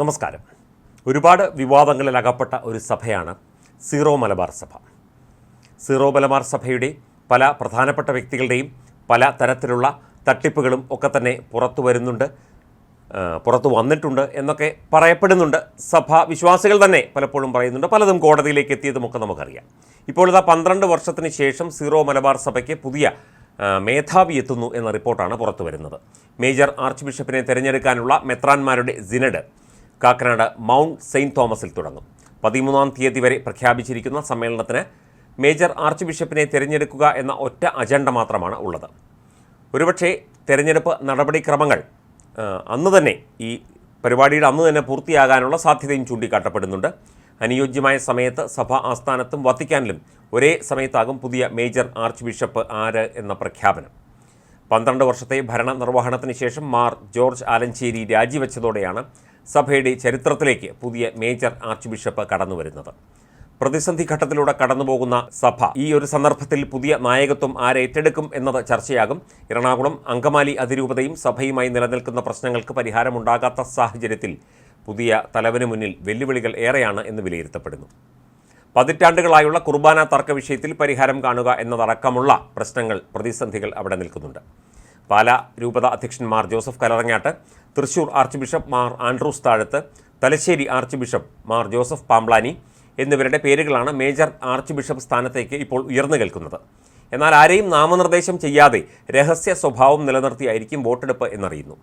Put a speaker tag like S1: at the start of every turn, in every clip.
S1: നമസ്കാരം. ഒരുപാട് വിവാദങ്ങളിൽ അകപ്പെട്ട ഒരു സഭയാണ് സീറോ മലബാർ സഭ. സീറോ മലബാർ സഭയുടെ പല പ്രധാനപ്പെട്ട വ്യക്തികളുടെയും പല തരത്തിലുള്ള തട്ടിപ്പുകളും ഒക്കെ തന്നെ പുറത്തു വരുന്നുണ്ട് പുറത്തു വന്നിട്ടുണ്ട് എന്നൊക്കെ പറയപ്പെടുന്നുണ്ട്. സഭ വിശ്വാസികൾ തന്നെ പലപ്പോഴും പറയുന്നുണ്ട്. പലതും കോടതിയിലേക്ക് എത്തിയതുമൊക്കെ നമുക്കറിയാം. ഇപ്പോൾ ഇതാ പന്ത്രണ്ട് വർഷത്തിന് ശേഷം സീറോ മലബാർ സഭയ്ക്ക് പുതിയ മേധാവി എത്തുന്നു എന്ന റിപ്പോർട്ടാണ് പുറത്തു വരുന്നത്. മേജർ ആർച്ച് ബിഷപ്പിനെ തിരഞ്ഞെടുക്കാനുള്ള മെത്രാൻമാരുടെ സിനഡ് കാക്കനാട് മൗണ്ട് സെയിന്റ് തോമസിൽ തുടങ്ങും. പതിമൂന്നാം തീയതി വരെ പ്രഖ്യാപിച്ചിരിക്കുന്ന സമ്മേളനത്തിന് മേജർ ആർച്ച് ബിഷപ്പിനെ തിരഞ്ഞെടുക്കുക എന്ന ഒറ്റ അജണ്ട മാത്രമാണ് ഉള്ളത്. ഒരുപക്ഷെ തെരഞ്ഞെടുപ്പ് നടപടിക്രമങ്ങൾ അന്ന് തന്നെ ഈ പരിപാടിയുടെ അന്ന് തന്നെ പൂർത്തിയാകാനുള്ള സാധ്യതയും ചൂണ്ടിക്കാട്ടപ്പെടുന്നുണ്ട്. അനുയോജ്യമായ സമയത്ത് സഭ ആസ്ഥാനത്തും വത്തിക്കാനിലും ഒരേ സമയത്താകും പുതിയ മേജർ ആർച്ച് ബിഷപ്പ് ആര് എന്ന പ്രഖ്യാപനം. പന്ത്രണ്ട് വർഷത്തെ ഭരണ നിർവഹണത്തിന് ശേഷം മാർ ജോർജ് ആലഞ്ചേരി രാജിവെച്ചതോടെയാണ് സഭയുടെ ചരിത്രത്തിലേക്ക് പുതിയ മേജർ ആർച്ച് ബിഷപ്പ് കടന്നു വരുന്നത് പ്രതിസന്ധി ഘട്ടത്തിലൂടെ കടന്നുപോകുന്ന സഭ ഈ ഒരു സന്ദർഭത്തിൽ പുതിയ നായകത്വം ആരേറ്റെടുക്കും എന്നത് ചർച്ചയാകും. എറണാകുളം അങ്കമാലി അതിരൂപതയും സഭയുമായി നിലനിൽക്കുന്ന പ്രശ്നങ്ങൾക്ക് പരിഹാരമുണ്ടാകാത്ത സാഹചര്യത്തിൽ പുതിയ തലവന് മുന്നിൽ വെല്ലുവിളികൾ ഏറെയാണ് എന്ന് വിലയിരുത്തപ്പെടുന്നു. പതിറ്റാണ്ടുകളായുള്ള കുർബാന തർക്ക വിഷയത്തിൽ പരിഹാരം കാണുക എന്നതടക്കമുള്ള പ്രശ്നങ്ങൾ പ്രതിസന്ധികൾ അവിടെ നിൽക്കുന്നുണ്ട്. പാല രൂപത അധ്യക്ഷന്മാർ Joseph Kallarangatt Thrissur arch bishop Mar Andrews Thazhath Thalassery arch bishop Mar Joseph Pamplany എന്നിവരുടെ പേരുകളാണ് മേജർ ആർച്ച് ബിഷപ്പ് സ്ഥാനത്തേക്ക് ഇപ്പോൾ ഉയർന്നു കേൾക്കുന്നത്. എന്നാൽ ആരെയും നാമനിർദ്ദേശം ചെയ്യാതെ രഹസ്യ സ്വഭാവം നിലനിർത്തിയായിരിക്കും വോട്ടെടുപ്പ് എന്നറിയുന്നു.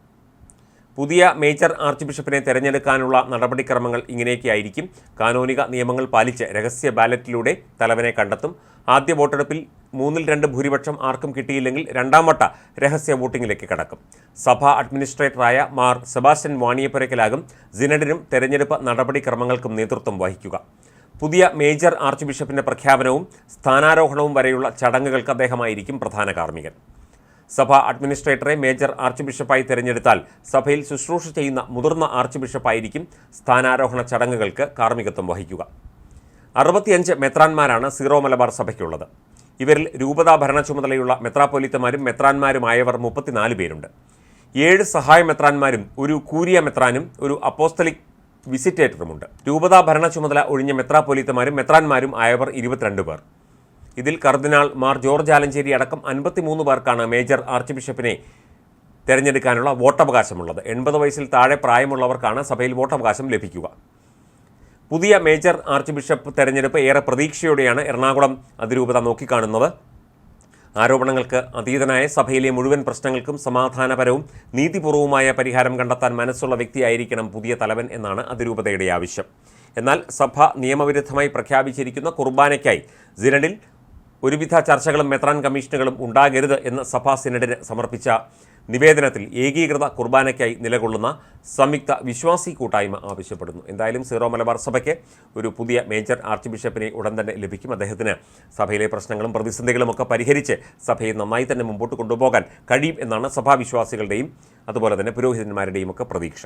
S1: പുതിയ മേജർ ആർച്ച് ബിഷപ്പിനെ തെരഞ്ഞെടുക്കാനുള്ള നടപടിക്രമങ്ങൾ ഇങ്ങനെയൊക്കെയായിരിക്കും. കാനോനിക നിയമങ്ങൾ പാലിച്ച് രഹസ്യ ബാലറ്റിലൂടെ തലവനെ കണ്ടെത്തും. ആദ്യ വോട്ടെടുപ്പിൽ മൂന്നിൽ രണ്ട് ഭൂരിപക്ഷം ആർക്കും കിട്ടിയില്ലെങ്കിൽ രണ്ടാം വട്ട രഹസ്യ വോട്ടിംഗിലേക്ക് കടക്കും. സഭ അഡ്മിനിസ്ട്രേറ്ററായ മാർ സെബാസ്റ്റ്യൻ വാണിയപ്പുരയ്ക്കലാകും സിനഡിനും തെരഞ്ഞെടുപ്പ് നടപടിക്രമങ്ങൾക്കും നേതൃത്വം വഹിക്കുക. പുതിയ മേജർ ആർച്ച് ബിഷപ്പിന്റെ പ്രഖ്യാപനവും സ്ഥാനാരോഹണവും വരെയുള്ള ചടങ്ങുകൾക്ക് അദ്ദേഹമായിരിക്കും പ്രധാന കാർമ്മികൻ. സഭ അഡ്മിനിസ്ട്രേറ്ററെ മേജർ ആർച്ച് ബിഷപ്പായി തിരഞ്ഞെടുത്താൽ സഭയിൽ ശുശ്രൂഷ ചെയ്യുന്ന മുതിർന്ന ആർച്ച് ബിഷപ്പായിരിക്കും സ്ഥാനാരോഹണ ചടങ്ങുകൾക്ക് കാർമ്മികത്വം വഹിക്കുക. അറുപത്തിയഞ്ച് മെത്രാന്മാരാണ് സീറോ മലബാർ സഭയ്ക്കുള്ളത്. ഇവരിൽ രൂപതാ ഭരണ ചുമതലയുള്ള മെത്രാപ്പൊലീത്തമാരും മെത്രാന്മാരുമായവർ മുപ്പത്തിനാല് പേരുണ്ട്. ഏഴ് സഹായ മെത്രാന്മാരും ഒരു കൂരിയ മെത്രാനും ഒരു അപ്പോസ്തലിക് വിസിറ്റേറ്ററുമുണ്ട്. രൂപതാ ഭരണ ചുമതല ഒഴിഞ്ഞ മെത്രാപ്പൊലീത്തമാരും മെത്രാന്മാരും ആയവർ ഇരുപത്തിരണ്ട് പേർ. ഇതിൽ കർദിനാൾ മാർ ജോർജ് ആലഞ്ചേരി അടക്കം അൻപത്തിമൂന്ന് പേർക്കാണ് മേജർ ആർച്ച് ബിഷപ്പിനെ തിരഞ്ഞെടുക്കാനുള്ള വോട്ടവകാശമുള്ളത്. എൺപത് വയസ്സിൽ താഴെ പ്രായമുള്ളവർക്കാണ് സഭയിൽ വോട്ടവകാശം ലഭിക്കുക. പുതിയ മേജർ ആർച്ച് ബിഷപ്പ് തെരഞ്ഞെടുപ്പ് ഏറെ പ്രതീക്ഷയോടെയാണ് എറണാകുളം അതിരൂപത നോക്കിക്കാണുന്നത്. ആരോപണങ്ങൾക്ക് അതീതനായ സഭയിലെ മുഴുവൻ പ്രശ്നങ്ങൾക്കും സമാധാനപരവും നീതിപൂർവവുമായ പരിഹാരം കണ്ടെത്താൻ മനസ്സുള്ള വ്യക്തിയായിരിക്കണം പുതിയ തലവൻ എന്നാണ് അതിരൂപതയുടെ ആവശ്യം. എന്നാൽ സഭ നിയമവിരുദ്ധമായി പ്രഖ്യാപിച്ചിരിക്കുന്ന കുർബാനയ്ക്കായി സിനഡിൽ ഒരുവിധ ചർച്ചകളും മെത്രാൻ കമ്മീഷനുകളും ഉണ്ടാകരുത് എന്ന് സഭാ സിനഡിന് സമർപ്പിച്ച നിവേദനത്തിൽ ഏകീകൃത കുർബാനയ്ക്കായി നിലകൊള്ളുന്ന സംയുക്ത വിശ്വാസി കൂട്ടായ്മ ആവശ്യപ്പെടുന്നു. എന്തായാലും സീറോ മലബാർ സഭയ്ക്ക് ഒരു പുതിയ മേജർ ആർച്ച് ബിഷപ്പിനെ ഉടൻ തന്നെ ലഭിക്കും. അദ്ദേഹത്തിന് സഭയിലെ പ്രശ്നങ്ങളും പ്രതിസന്ധികളും ഒക്കെ പരിഹരിച്ച് സഭയെ നന്നായി തന്നെ മുമ്പോട്ട് കൊണ്ടുപോകാൻ കഴിയും എന്നാണ് സഭാവിശ്വാസികളുടെയും അതുപോലെ തന്നെ പുരോഹിതന്മാരുടെയും ഒക്കെ പ്രതീക്ഷ.